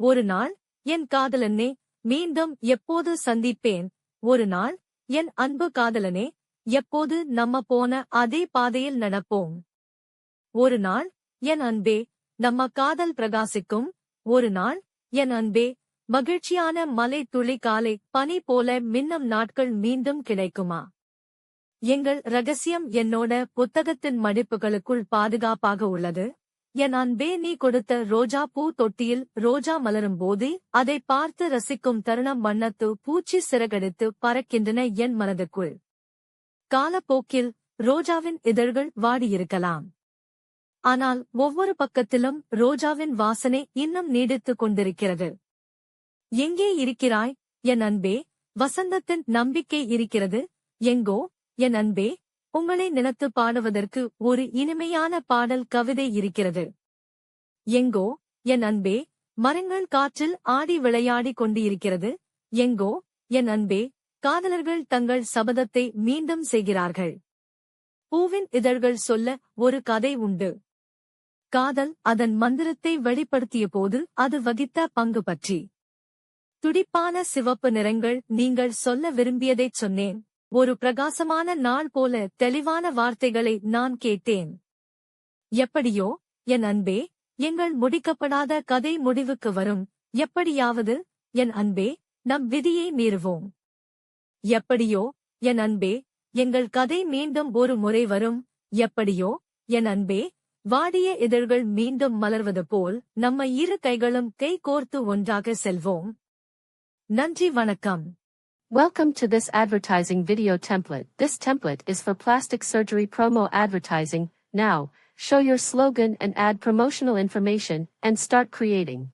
ஒரு நாள் என் காதலனே மீண்டும் எப்போது சந்திப்பேன்? ஒரு நாள் என் அன்பு காதலனே எப்போது நம்ம போன அதே பாதையில் நடப்போம்? ஒரு நாள் என் அன்பே நம்ம காதல் பிரகாசிக்கும். ஒரு நாள் என் அன்பே மகிழ்ச்சியான மலை துளி காலை பனி போல மின்னம் நாட்கள் மீண்டும் கிடைக்குமா? எங்கள் ரகசியம் என்னோட புத்தகத்தின் மடிப்புகளுக்குள் பாதுகாப்பாக உள்ளது. என் அன்பே நீ கொடுத்த ரோஜா பூ தொட்டியில் ரோஜா மலரும் போது அதை பார்த்து ரசிக்கும் தருணம் வண்ணத்து பூச்சி சிறகடித்து பறக்கின்றன என் மனதுக்குள் காலப்போக்கில் ரோஜாவின் இதழ்கள் வாடியிருக்கலாம். ஆனால் ஒவ்வொரு பக்கத்திலும் ரோஜாவின் வாசனை இன்னும் நீடித்துக் கொண்டிருக்கிறது. எங்கே இருக்கிறாய் என் அன்பே? வசந்தத்தின் நம்பிக்கை இருக்கிறது. எங்கோ என் அன்பே? உங்களை நினைத்து பாடுவதற்கு ஒரு இனிமையான பாடல் கவிதை இருக்கிறது. எங்கோ என் அன்பே மரங்கள் காற்றில் ஆடி விளையாடி கொண்டிருக்கிறது. எங்கோ என் அன்பே காதலர்கள் தங்கள் சபதத்தை மீண்டும் செய்கிறார்கள். பூவின் இதழ்கள் சொல்ல ஒரு கதை உண்டு. காதல் அதன் மந்திரத்தை வெளிப்படுத்திய போது அது வகித்த பங்கு பற்றி. துடிப்பான சிவப்பு நிறங்கள் நீங்கள் சொல்ல விரும்பியதைச் சொன்னேன். ஒரு பிரகாசமான நாள் போல தெளிவான வார்த்தைகளை நான் கேட்டேன். எப்படியோ என் அன்பே எங்கள் முடிக்கப்படாத கதை முடிவுக்கு வரும். எப்படியாவது என் அன்பே நம் விதியை மீறுவோம். எப்படியோ என் அன்பே எங்கள் கதை மீண்டும் ஒரு முறை வரும். எப்படியோ என் அன்பே வாடிய இதழ்கள் மீண்டும் மலர்வது போல் நம்ம இரு கைகளும் கை கோர்த்து ஒன்றாக செல்வோம். நன்றி வணக்கம். Welcome to this advertising video template. This template is for plastic surgery promo advertising. Now, show your slogan and add promotional information and start creating.